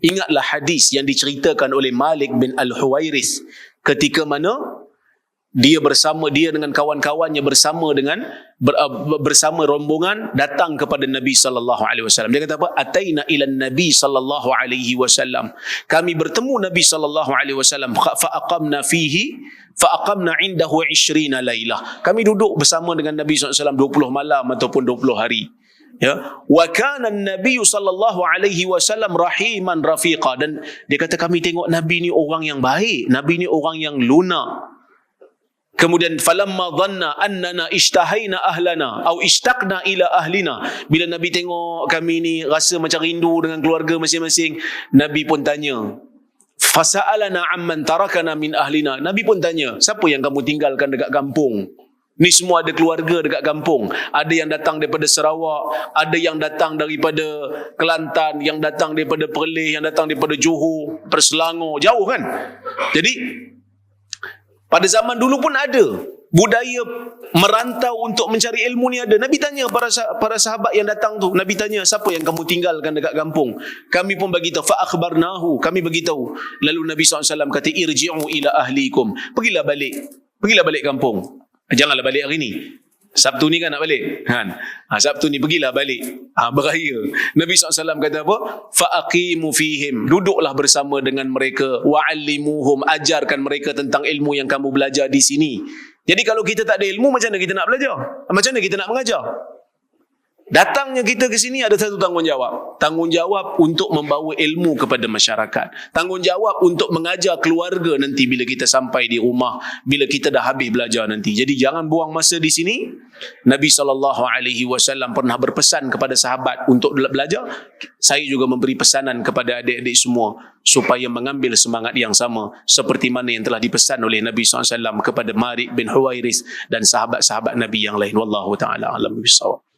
Ingatlah hadis yang diceritakan oleh Malik bin Al-Huwairis ketika mana dia bersama dia dengan kawan-kawannya bersama dengan ber, uh, bersama rombongan datang kepada Nabi sallallahu alaihi wasallam. Dia kata apa? Ataina ila Nabi sallallahu alaihi wasallam. Kami bertemu Nabi sallallahu alaihi wasallam fa aqamna fihi fa aqamna indahu 20 lailah. Kami duduk bersama dengan Nabi sallallahu alaihi wasallam 20 malam ataupun 20 hari. Ya, wa kana an-nabiy sallallahu alaihi wasallam rahiman rafiqa dan dia kata kami tengok Nabi ni orang yang baik, Nabi ni orang yang lunak. Kemudian falamma dhanna annana ishtahaina ahlana au ishtaqna ila ahlina. Bila Nabi tengok kami ni rasa macam rindu dengan keluarga masing-masing, Nabi pun tanya, Fasa'alana amman tarakana min ahlina. Nabi pun tanya, siapa yang kamu tinggalkan dekat kampung? Ni semua ada keluarga dekat kampung. Ada yang datang daripada Sarawak, ada yang datang daripada Kelantan, yang datang daripada Perlis, yang datang daripada Johor, Perselangor, jauh kan? Jadi pada zaman dulu pun ada budaya merantau untuk mencari ilmu ni ada. Nabi tanya para para sahabat yang datang tu, Nabi tanya siapa yang kamu tinggalkan dekat kampung? Kami pun bagi tahu fa akhbarnahu, kami bagi tahu. Lalu Nabi SAW kata irji'u ila ahlikum. Pergilah balik. Pergilah balik kampung. Janganlah balik hari ni. Sabtu ni kan nak balik? Kan ha, Sabtu ni pergilah balik. Ha, beraya. Nabi SAW kata apa? Faaqimu fihim. Duduklah bersama dengan mereka. Wa'allimuhum. Ajarkan mereka tentang ilmu yang kamu belajar di sini. Jadi kalau kita tak ada ilmu macam mana kita nak belajar? Macam mana kita nak mengajar? Datangnya kita ke sini ada satu tanggungjawab. Tanggungjawab untuk membawa ilmu kepada masyarakat. Tanggungjawab untuk mengajar keluarga nanti bila kita sampai di rumah, bila kita dah habis belajar nanti. Jadi jangan buang masa di sini. Nabi SAW pernah berpesan kepada sahabat untuk belajar. Saya juga memberi pesanan kepada adik-adik semua supaya mengambil semangat yang sama seperti mana yang telah dipesan oleh Nabi SAW kepada Marik bin Huwairis dan sahabat-sahabat Nabi yang lain. Wallahu ta'ala alam bisawab.